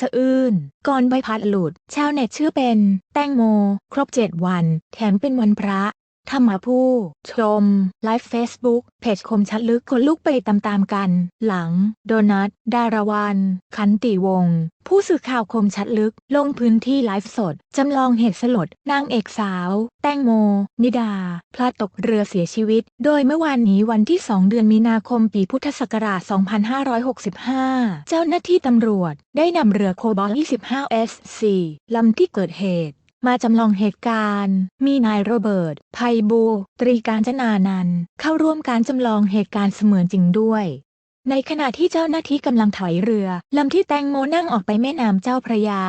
สะอื้น ก่อนใบพัดหลุด ชาวเน็ตเชื่อเป็น แตงโม ครบ 7 วัน แถมเป็นวันพระ ธรรมผู้ ชม ไลฟ์เฟซบุ๊กเพจคมชัดลึกคนลุกไปตามๆกัน หลัง โดนัท ดารวันขันติวงศ์ผู้สื่อข่าวคมชัดลึก ลงพื้นที่ไลฟ์สด จำลองเหตุสลด นางเอกสาว แตงโม นิดา พลัดตกเรือเสียชีวิต โดยเมื่อวานนี้วันที่ 2 เดือนมีนาคมปีพุทธศักราช 2565 เจ้าหน้าที่ตำรวจ ได้นำเรือโคบอล 25 S4 ลำที่เกิดเหตุ มาจำลองเหตุการณ์ มีนายโรเบิร์ต ไพบู ตรีการจนานันเข้าร่วมการจำลองเหตุการณ์เสมือนจริงด้วย ในขณะที่เจ้าหน้าที่กำลังถอยเรือลำที่แตงโมนั่งออกไปแม่น้ำเจ้าพระยา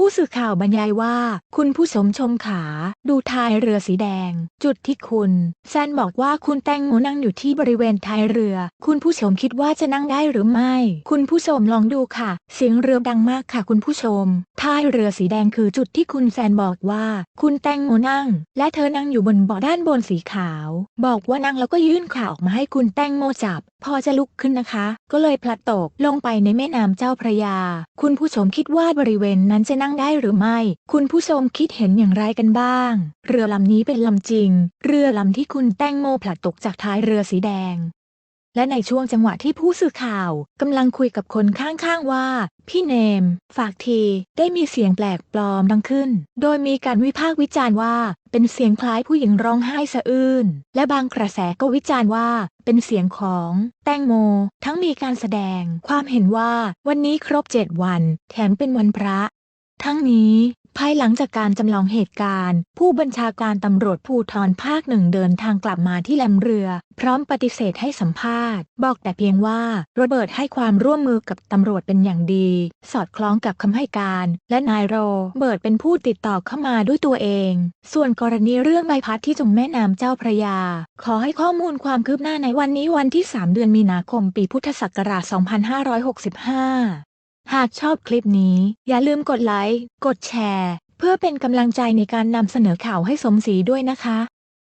ผู้สื่อข่าวบรรยายว่า คุณผู้ชมชมขาดูท้ายเรือสีแดง จุดที่คุณ แซนบอกว่าคุณแตงโมนั่งอยู่ที่บริเวณท้ายเรือ คุณผู้ชมคิดว่าจะนั่งได้หรือไม่ คุณผู้ชมลองดูค่ะ เสียงเรือดังมากค่ะ คุณผู้ชมท้ายเรือสีแดงคือจุดที่คุณแซนบอกว่า คุณแตงโมนั่ง และเธอนั่งอยู่บนเบาะด้านบนสีขาว บอกว่านั่งแล้วก็ยื่นขาออกมาให้คุณแตงโมจับ พอจะลุกขึ้นนะคะ ก็เลยพลัดตกลงไปในแม่น้ำเจ้าพระยา คุณผู้ชมคิดว่าบริเวณนั้นจะนั่งได้หรือไม่ คุณผู้ชมคิดเห็นอย่างไรกันบ้าง เรือลำนี้เป็นลำจริง เรือลำที่คุณแตงโมพลัดตกจากท้ายเรือสีแดง และในช่วงจังหวะที่ผู้สื่อข่าวกำลังคุยกับคนข้างๆว่า พี่เนม ฝากที ได้มีเสียงแปลกปลอมดังขึ้น โดยมีการวิพากษ์วิจารณ์ว่า เป็นเสียงคล้ายผู้หญิงร้องไห้สะอื้น และบางกระแสก็วิจารณ์ว่าเป็นเสียงของแตงโม ทั้งมีการแสดงความเห็นว่าวันนี้ครบเจ็ดวัน แถมเป็นวันพระ ทั้งนี้ภายหลังจากการจำลองเหตุการณ์ ผู้บัญชาการตำรวจภูธรภาคหนึ่งเดินทางกลับมาที่แลมเรือ พร้อมปฏิเสธให้สัมภาษณ์ บอกแต่เพียงว่าโรเบิร์ตให้ความร่วมมือกับตำรวจเป็นอย่างดี สอดคล้องกับคำให้การ และนายโรเบิร์ตเป็นผู้ติดต่อเข้ามาด้วยตัวเอง ส่วนกรณีเรื่องใบพัดที่จมแม่น้ำเจ้าพระยา ขอให้ข้อมูลความคืบหน้าในวันนี้วันที่ 3 เดือนมีนาคมปีพุทธศักราช 2565 หากชอบคลิปนี้ อย่าลืมกดไลค์ กดแชร์ เพื่อเป็นกำลังใจในการนำเสนอข่าวให้สมศรีด้วยนะคะ